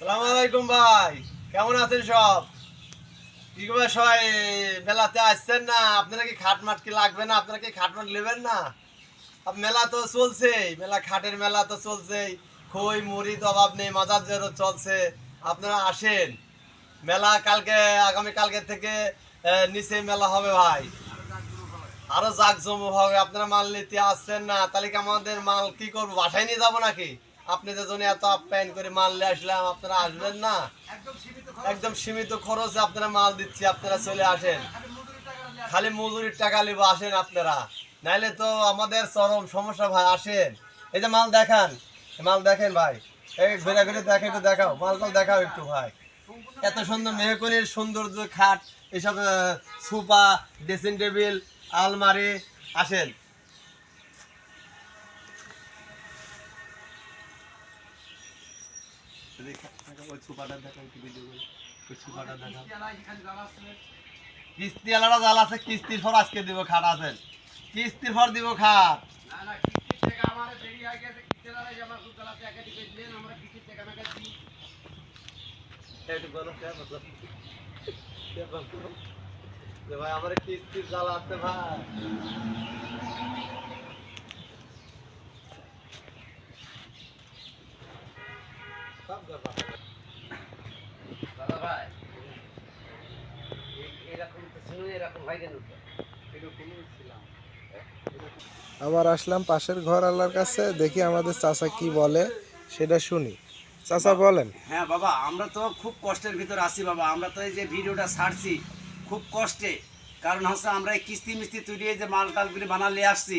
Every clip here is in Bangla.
সালাম আলাইকুম ভাই, কেমন আছেন সব? কি সবাই? মেলাতে আসছেন না? আপনারা কি খাট মাট কি লাগবে না? আপনারা কি খাট মাট নেবেন না? মেলা তো চলছেই, মেলা, খাটের মেলা তো চলছেই। খই, মুড়ি তো অভাব নেই, মাজার জেরও চলছে। আপনারা আসেন। মেলা কালকে, আগামী কালকে থেকে নিচে মেলা হবে ভাই। আরও জাকজম হবে। আপনারা মাল নিতে আসছেন না, তাহলে কি আমাদের মাল কি করব? বাসায় নিয়ে যাব নাকি? আপনি যে জন্য এত আপ্যায়ন করে মাল নিয়ে আসলাম আপনারা আসবেন না? একদম সীমিত খরচে। আপনারা মাল দিচ্ছি আপনারা চলে আসেন। খালি মজুরির টাকা নিবো আসেন আপনারা। নাইলে তো আমাদের চরম সমস্যা ভাই আসেন। এই যে মাল দেখান মাল দেখেন ভাই। এই ঘুরে ঘুরে দেখে একটু দেখাও মাল মালটা দেখাও একটু ভাই। এত সুন্দর মেহকনির সৌন্দর্য খাট এইসব সুপা ড্রেসিং টেবিল আলমারি আসেন। ওই সুপাটা দেখাও একটু ভিডিও করে ওই দেখাও কিস্তি আলাদা জাল আছে কিস্তির পর আজকে দিব খাট আছেন কিস্তির পর দিব খাট ভাই আমার কিস্তির জাল আছে ভাই। আবার আসলাম পাশের ঘর আল্লাহর কাছে, দেখি আমাদের চাচা কি বলে, সেটা শুনি। চাচা বলেন। হ্যাঁ বাবা, আমরা তো খুব কষ্টের ভিতর আছি বাবা, আমরা তো এই যে ভিডিওটা ছাড়ছি, খুব কষ্টে। কারণ হচ্ছে আমরা এই কিস্তি মিস্তি তুলে যে মাল টালগুলি বানালে আসছি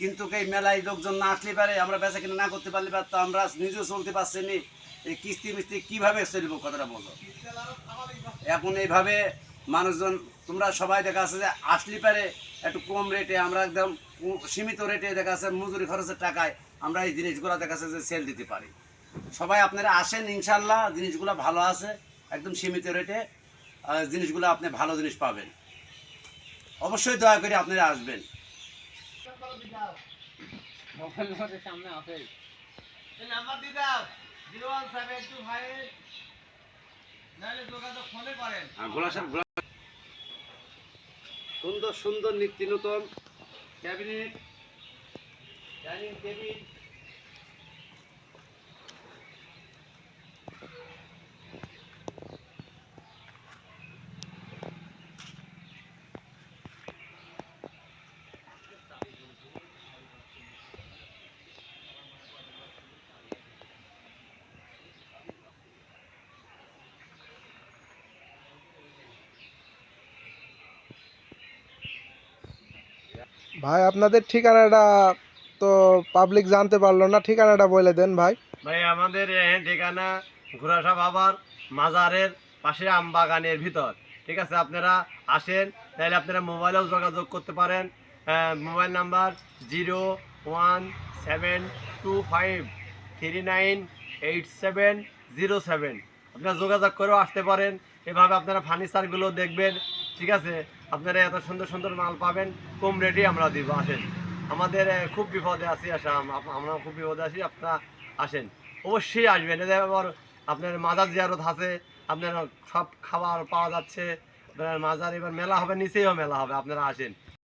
কিন্তু এই মেলায় লোকজন না আসলে পারে, আমরা বেচা কিনা না করতে পারলে পারে তো আমরা নিজেও চলতে পারছি নি। এই কিস্তি মিস্তি কীভাবে চলবো কথাটা বলো। এখন এইভাবে মানুষজন, তোমরা সবাই দেখা আছে যে আসলে পারে, একটু কম রেটে, আমরা একদম সীমিত রেটে দেখা আছে মজুরি খরচের টাকায় আমরা এই জিনিসগুলো দেখা আছে যে সেল দিতে পারি। সবাই আপনারা আসেন ইনশাল্লাহ জিনিসগুলো ভালো আছে, একদম সীমিত রেটে জিনিসগুলো আপনি ভালো জিনিস পাবেন। অবশ্যই দয়া করে আপনারা আসবেন। এই নাম্বার দিয়ে দাও। Zero one seven two five. যোগাযোগ ফোনে করেন। সুন্দর সুন্দর নিত্য নতুন ক্যাবিনেট, ডাইনিং টেবিল। ভাই, আপনাদের ঠিকানাটা তো পাবলিক জানতে পারল না, ঠিকানাটা বলে দেন ভাই। ভাই, আমাদের ঠিকানা ঘোড়াসা বাবার মাজারের পাশে আমবাগানের ভিতর। ঠিক আছে, আপনারা আসেন, তাহলে আপনারা মোবাইলেও যোগাযোগ করতে পারেন। Mobile number zero one seven two five three nine eight seven zero seven. আপনারা যোগাযোগ করেও আসতে পারেন। এভাবে আপনারা ফার্নিচারগুলো দেখবেন। ঠিক আছে আপনারা এত সুন্দর সুন্দর মাল পাবেন, কম রেটে আমরা দিব, আসেন। আমাদের খুব বিপদে আছি আসাম আমরা খুব বিপদে আছি, আপনারা আসেন। অবশ্যই আসবেন, এদের আবার আপনার মাজার জিয়ারত আছে, আপনার সব খাবার পাওয়া যাচ্ছে, আপনার মাজার এবার মেলা হবে, নিচেও মেলা হবে, আপনারা আসেন।